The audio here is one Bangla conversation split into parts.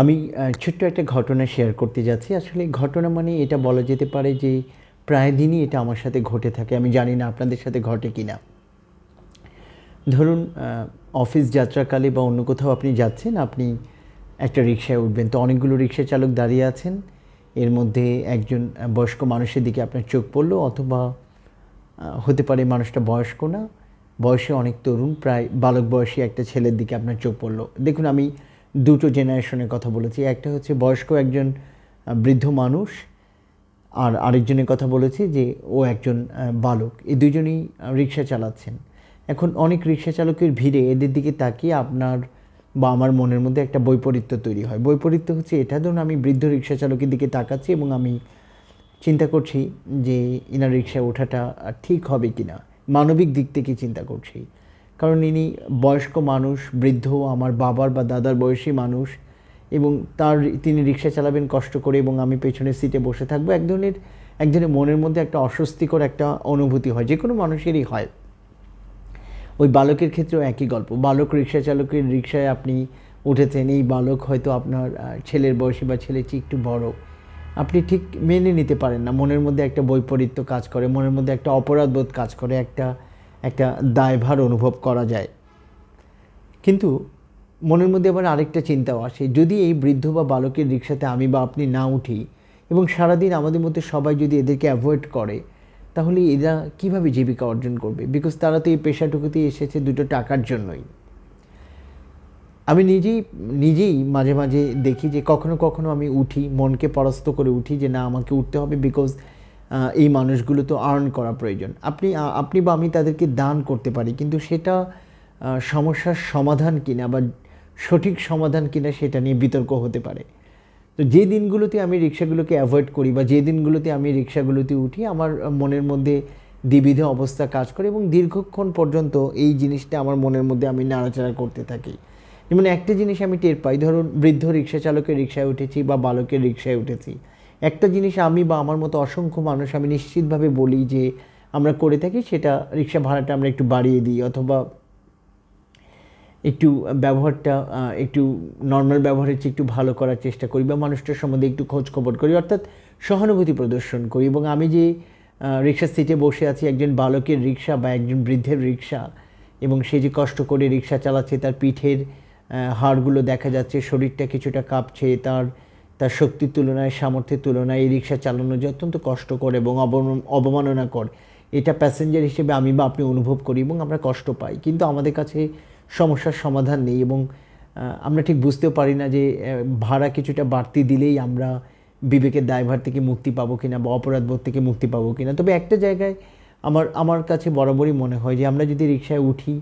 আমি ছোট্ট একটা ঘটনা শেয়ার করতে যাচ্ছি। আসলে ঘটনা মানে এটা বলা যেতে পারে যে, প্রায় দিনই এটা আমার সাথে ঘটে থাকে। আমি জানি না আপনাদের সাথে ঘটে কি না ধরুন অফিস যাত্রাকালে বা অন্য কোথাও আপনি যাচ্ছেন, আপনি একটা রিক্সায় উঠবেন। তো অনেকগুলো রিক্সা চালক দাঁড়িয়ে আছেন। এর মধ্যে একজন বয়স্ক মানুষের দিকে আপনার চোখ পড়ল অথবা হতে পারে মানুষটা বয়স্ক না। বয়সে অনেক তরুণ, প্রায় বালক বয়সী একটা ছেলের দিকে আপনার চোখ পড়ল। দেখুন, আমি দুটো জেনারেশনের কথা বলেছি। একটা হচ্ছে বয়স্ক একজন বৃদ্ধ মানুষ, আর আরেকজনের কথা বলেছি যে ও একজন বালক। এই দুজনেই রিক্সা চালাচ্ছেন। এখন অনেক রিক্সা চালকের ভিড়ে এদের দিকে তাকিয়ে আপনার বা আমার মনের মধ্যে একটা বৈপরীত্য তৈরি হয়। বৈপরীত্য হচ্ছে এটা, ধরুন আমি বৃদ্ধ রিক্সা চালকের দিকে তাকাচ্ছি এবং আমি চিন্তা করছি যে ইনার রিক্সায় ওঠাটা ঠিক হবে কি না মানবিক দিক থেকে চিন্তা করছি। কারণ ইনি বয়স্ক মানুষ, বৃদ্ধ, আমার বাবার বা দাদার বয়সী মানুষ এবং তার তিনি রিক্সা চালাবেন, কষ্ট করে এবং আমি পেছনের সিটে বসে থাকব। এক ধরনের একজনের মনের মধ্যে একটা অস্বস্তিকর একটা অনুভূতি হয় যে কোনো মানুষেরই হয়। ওই বালকের ক্ষেত্রেও একই গল্প। বালক রিক্সা চালকের রিক্সায় আপনি উঠেছেন, এই বালক হয়তো আপনার ছেলের বয়সী বা ছেলের চেয়ে একটু বড়। আপনি ঠিক মেনে নিতে পারেন না। মনের মধ্যে একটা বৈপরীত্য কাজ করে, মনের মধ্যে একটা অপরাধবোধ কাজ করে, একটা একটা দায়ভার অনুভব করা যায়। কিন্তু মনের মধ্যে আবার আরেকটা চিন্তাও আসে, যদি এই বৃদ্ধ বা বালকের রিক্সাতে আমি বা আপনি না উঠি এবং সারাদিন আমাদের মধ্যে সবাই যদি এদেরকে অ্যাভয়েড করে, তাহলে এরা কীভাবে জীবিকা অর্জন করবে? বিকজ তারা তো এই পেশাটুকুতেই এসেছে দুটো টাকার জন্যই। আমি নিজেই নিজেই মাঝে মাঝে দেখি যে কখনো কখনো আমি উঠি, মনকে পরাস্ত করে উঠি যে না, আমাকে উঠতে হবে বিকজ এই মানুষগুলো তো আর্ন করা প্রয়োজন। আপনি আপনি বা আমি তাদেরকে দান করতে পারি, কিন্তু সেটা সমস্যার সমাধান কিনা বা সঠিক সমাধান কিনা সেটা নিয়ে বিতর্ক হতে পারে। তো যে দিনগুলোতে আমি রিক্সাগুলোকে অ্যাভয়েড করি বা যে দিনগুলোতে আমি রিক্সাগুলোতে উঠি, আমার মনের মধ্যে দ্বিবিধ অবস্থা কাজ করে এবং দীর্ঘক্ষণ পর্যন্ত এই জিনিসটা আমার মনের মধ্যে আমি নাড়াচাড়া করতে থাকি। যেমন একটা জিনিস আমি টের পাই, ধরুন বৃদ্ধ রিক্সা চালকের রিক্সায় উঠেছি বা বালকের রিক্সায় উঠেছি। একটা জিনিস আমি বা আমার মতো অসংখ্য মানুষ আমি নিশ্চিতভাবে বলি যে আমরা করে থাকি, সেটা রিক্সা ভাড়াটা আমরা একটু বাড়িয়ে দিই অথবা একটু ব্যবহারটা একটু নর্মাল ব্যবহারের চেয়ে একটু ভালো করার চেষ্টা করি বা মানুষটার সম্বন্ধে একটু খোঁজ খবর করি, অর্থাৎ সহানুভূতি প্রদর্শন করি এবং আমি যে রিক্সার সিটে বসে আছি, একজন বালকের রিক্সা বা একজন বৃদ্ধের রিক্সা এবং সে যে কষ্ট করে রিক্সা চালাচ্ছে, তার পিঠের হাড়গুলো দেখা যাচ্ছে, শরীরটা কিছুটা কাঁপছে, তার তার শক্তির তুলনায়, সামর্থ্যের তুলনায় এই রিক্সা চালানো যে অত্যন্ত কষ্টকর এবং অবম- অবমাননাকর, এটা প্যাসেঞ্জার হিসেবে আমি বা আপনি অনুভব করি এবং আমরা কষ্ট পাই। কিন্তু আমাদের কাছে সমস্যার সমাধান নেই এবং আমরা ঠিক বুঝতেও পারি না যে ভাড়া কিছুটা বাড়তি দিলেই আমরা বিবেকের দায়ভার থেকে মুক্তি পাবো কিনা বা অপরাধবোধ থেকে মুক্তি পাবো কিনা। তবে একটা জায়গায় আমার আমার কাছে বরাবরই মনে হয় যে, আমরা যদি রিক্সায় উঠি,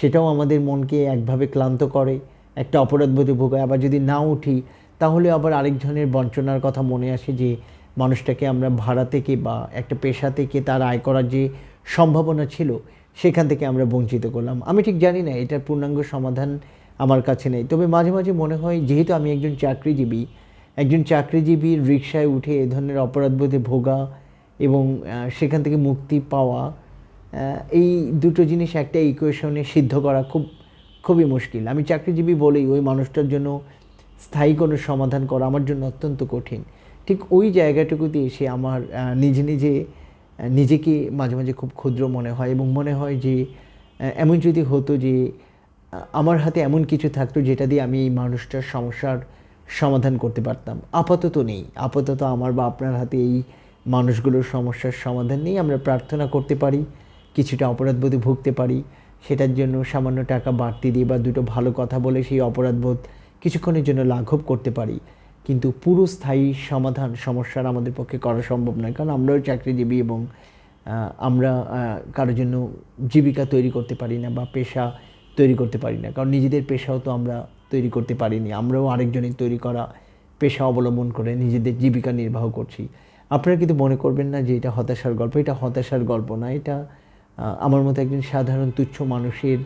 সেটাও আমাদের মনকে একভাবে ক্লান্ত করে, একটা অপরাধবোধে ভোগায়। আবার যদি না উঠি তাহলে আবার আরেকজনের বঞ্চনার কথা মনে আসে যে মানুষটাকে আমরা ভাড়া থেকে বা একটা পেশা থেকে তার আয় করার যে সম্ভাবনা ছিল, সেখান থেকে আমরা বঞ্চিত করলাম। আমি ঠিক জানি না, এটার পূর্ণাঙ্গ সমাধান আমার কাছে নেই। তবে মাঝে মাঝে মনে হয় যেহেতু আমি একজন চাকরিজীবী, একজন চাকরিজীবীর রিক্সায় উঠে এ ধরনের অপরাধবোধে ভোগা এবং সেখান থেকে মুক্তি পাওয়া এই দুটো জিনিস একটা ইকুয়েশনে সিদ্ধ করা খুব, খুবই মুশকিল। আমি চাকরিজীবী বলেই ওই মানুষটার জন্য স্থায়ী কোনো সমাধান করা আমার জন্য অত্যন্ত কঠিন। ঠিক ওই জায়গাটুকুতে এসে আমার নিজে নিজে নিজেকে মাঝে মাঝে খুব ক্ষুদ্র মনে হয় এবং মনে হয় যে এমন যদি হতো যে আমার হাতে এমন কিছু থাকতো যেটা দিয়ে আমি এই মানুষটার সমস্যার সমাধান করতে পারতাম। আপাতত নেই। আপাতত আমার বা আপনার হাতে এই মানুষগুলোর সমস্যার সমাধান নেই। আমরা প্রার্থনা করতে পারি, কিছুটা অপরাধবোধে ভুগতে পারি। সেটার জন্য সামান্য টাকা বাড়তি দিয়ে বা দুটো ভালো কথা বলে সেই অপরাধবোধ কিছুক্ষণের জন্য লাঘব করতে পারি। কিন্তু পুরো স্থায়ী সমাধান সমস্যার আমাদের পক্ষে করা সম্ভব নয়। কারণ আমরাও চাকরিজীবী এবং আমরা কারোর জন্য জীবিকা তৈরি করতে পারি না বা পেশা তৈরি করতে পারি না। কারণ নিজেদের পেশাও তো আমরা তৈরি করতে পারিনি। আমরাও আরেকজনের তৈরি করা পেশা অবলম্বন করে নিজেদের জীবিকা নির্বাহ করছি। আপনারা কিন্তু মনে করবেন না যে এটা হতাশার গল্প। এটা হতাশার গল্প না। এটা আমার মতো একজন সাধারণ তুচ্ছ মানুষের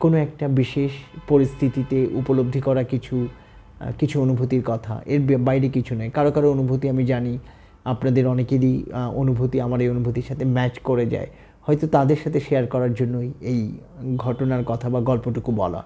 কোনো একটা বিশেষ পরিস্থিতিতে উপলব্ধি করা কিছু কিছু অনুভূতির কথা। এর বাইরে কিছু নয়। কারও কারও অনুভূতি আমি জানি, আপনাদের অনেকেরই অনুভূতি, আমার এই অনুভূতির সাথে ম্যাচ করে যায়। হয়তো তাদের সাথে শেয়ার করার জন্যই এই ঘটনার কথা বা গল্পটুকু বলা।